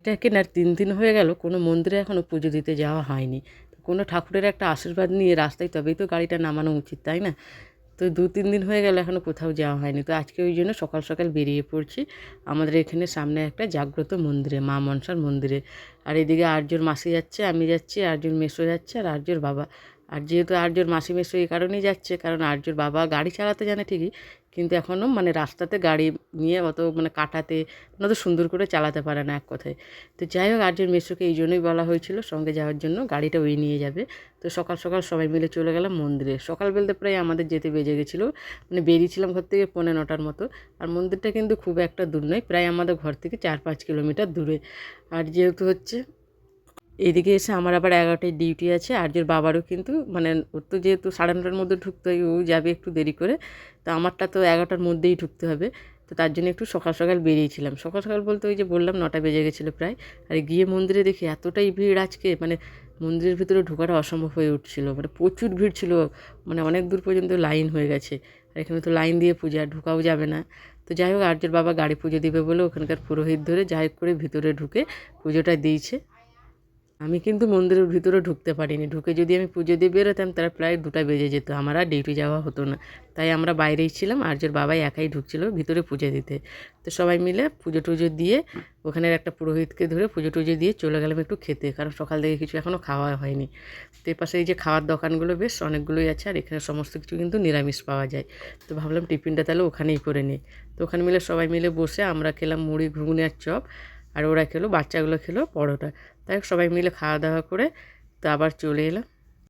এটা কেনার তিন দিন হয়ে গেল, কোনো মন্দিরে এখনও পুজো দিতে যাওয়া হয়নি। কোনো ঠাকুরের একটা আশীর্বাদ নিয়ে রাস্তায় তবেই তো গাড়িটা নামানো উচিত, তাই না? তো দু তিন দিন হয়ে গেল এখনও কোথাও যাওয়া হয়নি। তো আজকে ওই জন্য সকাল সকাল বেরিয়ে পড়ছি। আমাদের এখানে সামনে একটা জাগ্রত মন্দিরে, মা মনসার মন্দিরে। আর এদিকে আর্যর মাসি যাচ্ছে, আমি যাচ্ছি আর্যর মেসো যাচ্ছে, আর আর্যর বাবা। আর যেহেতু আর্যর মাসি মেসো এই কারণেই যাচ্ছে, কারণ আর্যর বাবা গাড়ি চালাতে জানে ঠিকই, কিন্তু এখনও মানে রাস্তাতে গাড়ি নিয়ে অত মানে কাটাতে মানে অত সুন্দর করে চালাতে পারে না এক কথায়। তো যাই হোক, আর্যর মেসোকে এই জন্যই বলা হয়েছিল, সঙ্গে যাওয়ার জন্য গাড়িটা ওই নিয়ে যাবে। তো সকাল সকাল সবাই মিলে চলে গেলাম মন্দিরে। সকাল বেলতে প্রায় আমাদের যেতে বেজে গেছিল মানে বেরিয়েছিলাম ঘর থেকে পৌনে নটার মতো। আর মন্দিরটা কিন্তু খুব একটা দূর নয়, প্রায় আমাদের ঘর থেকে চার পাঁচ কিলোমিটার দূরে। আর যেহেতু হচ্ছে এদিকে এসে আমার আবার এগারোটায় ডিউটি আছে, আর্যর বাবারও কিন্তু মানে ওর তো যেহেতু সাড়ে নটার মধ্যে ঢুকতে হয়, ও যাবে একটু দেরি করে, তো আমারটা তো এগারোটার মধ্যেই ঢুকতে হবে, তো তার জন্য একটু সকাল সকাল বেরিয়েছিলাম। সকাল সকাল বলতে ওই যে বললাম, নটা বেজে গেছিল প্রায়, আর গিয়ে মন্দিরে দেখি এতটাই ভিড় আজকে মানে মন্দিরের ভিতরে ঢোকাটা অসম্ভব হয়ে উঠছিল মানে প্রচুর ভিড় ছিল মানে অনেক দূর পর্যন্ত লাইন হয়ে গেছে, আর এখানে তো লাইন দিয়ে পূজা ঢোকাও যাবে না, তো যাই হোক, আর্যর বাবা গাড়ি পুজো দিবে বলে ওখানকার পুরোহিত ধরে যাই হোক করে ভিতরে ঢুকে পুজোটা দিয়েছে আমি কিন্তু মন্দিরের ভিতরে ঢুকতে পারিনি। ঢুকে যদি আমি পুজো দিয়ে বেরোতাম তারা প্রায় দুটা বেজে যেত। আমার আর ডিউটি যাওয়া হতো না। তাই আমরা বাইরেই ছিলাম। আর্যর বাবাই একাই ঢুকছিল ভিতরে পুজো দিতে। তো সবাই মিলে পুজো টুজো দিয়ে ওখানের একটা পুরোহিতকে ধরে পুজো টুজো দিয়ে চলে গেলাম একটু খেতে। কারণ সকাল থেকে কিছু এখনও খাওয়া হয়নি। তো এ পাশে এই যে খাওয়ার দোকানগুলো বেশ অনেকগুলোই আছে, আর এখানে সমস্ত কিছু কিন্তু নিরামিষ পাওয়া যায়। তো ভাবলাম টিফিনটা তাহলে ওখানেই করে নিই। তো ওখানে মিলে সবাই মিলে বসে আমরা খেলাম মুড়ি, ঘুগনি আর চপ। আর ওরা খেলো, বাচ্চাগুলো খেলো, পরোটা। তাই সবাই মিলে খাওয়া দাওয়া করে তো আবার চলে এলাম।